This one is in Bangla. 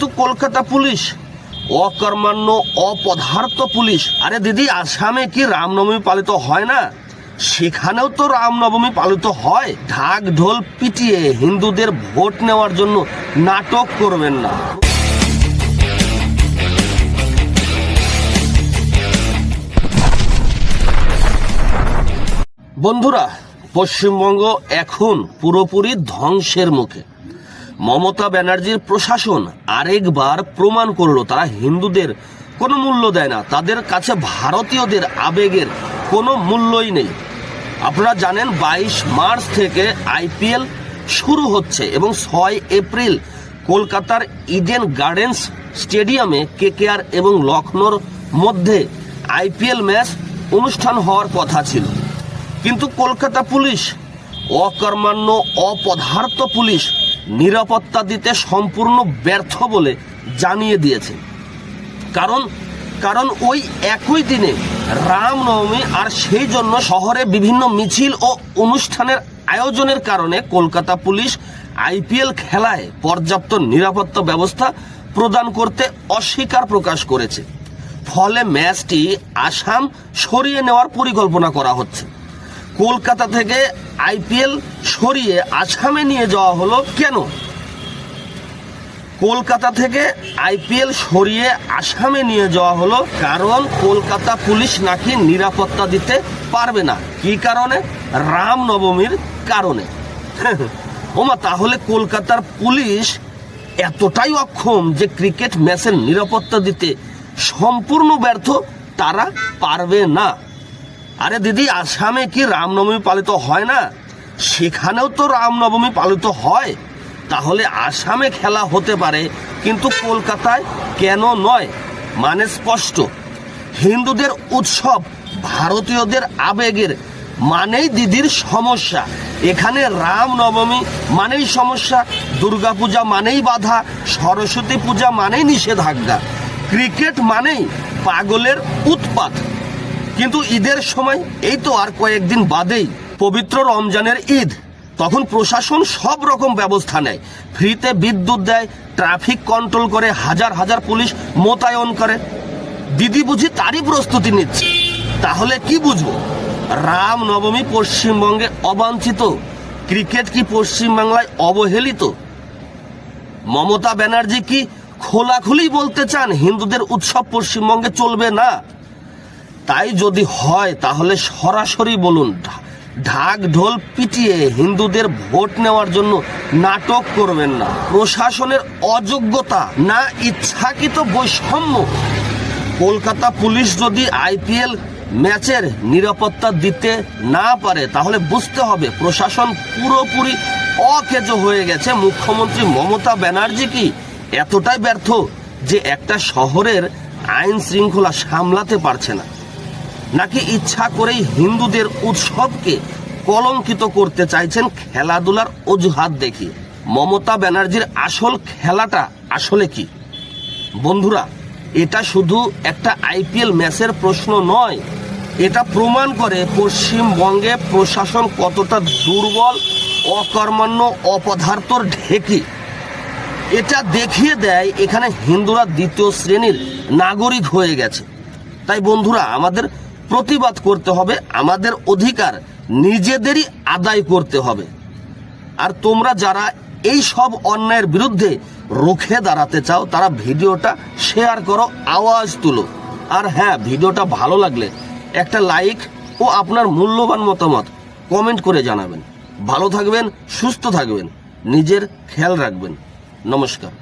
কিন্তু কলকাতা পুলিশ অকর্মান্য অপদার্থ পুলিশ। আরে দিদি, আসামে কি রামনবমী পালিত হয় না? সেখানেও তো রামনবমী পালিত হয়। ঢাক ঢোল পিটিয়ে হিন্দুদের ভোট নেওয়ার জন্য নাটক করবেন না। বন্ধুরা, পশ্চিমবঙ্গ এখন পুরোপুরি ধ্বংসের মুখে। মমতা ব্যানার্জির প্রশাসন আরেকবার প্রমাণ করল, তারা হিন্দুদের কোনো মূল্য দেয় না। তাদের কাছে ভারতীয়দের আবেগের কোনো মূল্যই নেই। আপনারা জানেন, বাইশ মার্চ থেকে আইপিএল শুরু হচ্ছে এবং ছয় এপ্রিল কলকাতার ইডেন গার্ডেন্স স্টেডিয়ামে কেকেআর এবং লখনৌর মধ্যে আইপিএল ম্যাচ অনুষ্ঠান হওয়ার কথা ছিল। কিন্তু কলকাতা পুলিশ অকর্মান্য অপদার্থ পুলিশ নিরাপত্তা দিতে সম্পূর্ণ ব্যর্থ বলে জানিয়ে দিয়েছে। কারণ কারণ ওই একই দিনে রামনবমী আর সেই জন্য শহরে বিভিন্ন মিছিল ও অনুষ্ঠানের আয়োজনের কারণে কলকাতা পুলিশ আইপিএল খেলায় পর্যাপ্ত নিরাপত্তা ব্যবস্থা প্রদান করতে অস্বীকার প্রকাশ করেছে। ফলে ম্যাচটি আসাম সরিয়ে নেওয়ার পরিকল্পনা করা হচ্ছে। কলকাতা থেকে আইপিএল সরিয়ে আসামে নিয়ে যাওয়া হলো কেন? কলকাতা থেকে আইপিএল সরিয়ে আসামে নিয়ে যাওয়া হলো কারণ কলকাতা পুলিশ নাকি নিরাপত্তা দিতে পারবে না। কি কারণে? রামনবমীর কারণে। ওমা, তাহলে কলকাতার পুলিশ এতটাই অক্ষম যে ক্রিকেট ম্যাচের নিরাপত্তা দিতে সম্পূর্ণ ব্যর্থ? তারা পারবে না। আরে দিদি, আসামে কি রামনবমী পালিত হয় না? সেখানেও তো রামনবমী পালিত হয়। তাহলে আসামে খেলা হতে পারে, কিন্তু কলকাতায় কেন নয়? মানে স্পষ্ট। হিন্দুদের উৎসব ভারতীয়দের আবেগের মানেই দিদির সমস্যা। এখানে রামনবমী মানেই সমস্যা, দুর্গাপূজা মানেই বাধা, সরস্বতী পূজা মানেই নিষেধাজ্ঞা। ক্রিকেট মানেই পাগলের উৎপাত। কিন্তু ঈদের সময় এই তো আর কয়েকদিন বাদেই পবিত্র রমজানের ঈদ। তখন প্রশাসন সব রকম ব্যবস্থা নেয়। ফ্রিতে বিদ্যুৎ দেয়, ট্রাফিক কন্ট্রোল করে, হাজার হাজার পুলিশ মোতায়েন করে। দিদি বুঝি তারই প্রস্তুতি নিচ্ছে। তাহলে কি বুঝব? রাম নবমী পশ্চিমবঙ্গে অবাঞ্ছিত। ক্রিকেট কি পশ্চিমবাংলায় অবহেলিত? মমতা ব্যানার্জি কি খোলাখুলি বলতে চান হিন্দুদের উৎসব পশ্চিমবঙ্গে চলবে না? তাই যদি হয়, তাহলে সরাসরি বলুন ঢাক ঢোল পিটিয়ে হিন্দুদের ভোট নেওয়ার জন্য নাটক করবেন না। প্রশাসনের অযোগ্যতা না ইচ্ছাকৃত বৈষম্য। কলকাতা পুলিশ যদি আইপিএল ম্যাচের নিরাপত্তা দিতে না পারে, তাহলে বুঝতে হবে প্রশাসন পুরোপুরি অকেজ হয়ে গেছে। মুখ্যমন্ত্রী মমতা ব্যানার্জি কি এতটাই ব্যর্থ যে একটা শহরের আইন শৃঙ্খলা সামলাতে পারছে না? নাকি ইচ্ছা করেই হিন্দুদের উৎসবকে কলঙ্কিত করতে চাইছেন খেলাধুলার অজুহাত দেখি? মমতা ব্যানার্জির আসল খেলাটা আসলে কি? বন্ধুরা, এটা শুধু একটা আইপিএল ম্যাচের প্রশ্ন নয়, এটা প্রমাণ করে পশ্চিমবঙ্গে প্রশাসন কতটা দুর্বল অকর্মান্য অপদার্থর ঢেকি। এটা দেখিয়ে দেয় এখানে হিন্দুরা দ্বিতীয় শ্রেণির নাগরিক হয়ে গেছে। তাই বন্ধুরা, আমাদের প্রতিবাদ করতে হবে, আমাদের অধিকার নিজেদেরই আদায় করতে হবে। আর তোমরা যারা এই সব অন্যায়ের বিরুদ্ধে রুখে দাঁড়াতে চাও, তারা ভিডিওটা শেয়ার করো, আওয়াজ তুলো। আর হ্যাঁ ভিডিওটা ভালো লাগলে একটা লাইক ও আপনার মূল্যবান মতামত কমেন্ট করে জানাবেন। ভালো থাকবেন, সুস্থ থাকবেন, নিজের খেয়াল রাখবেন। নমস্কার।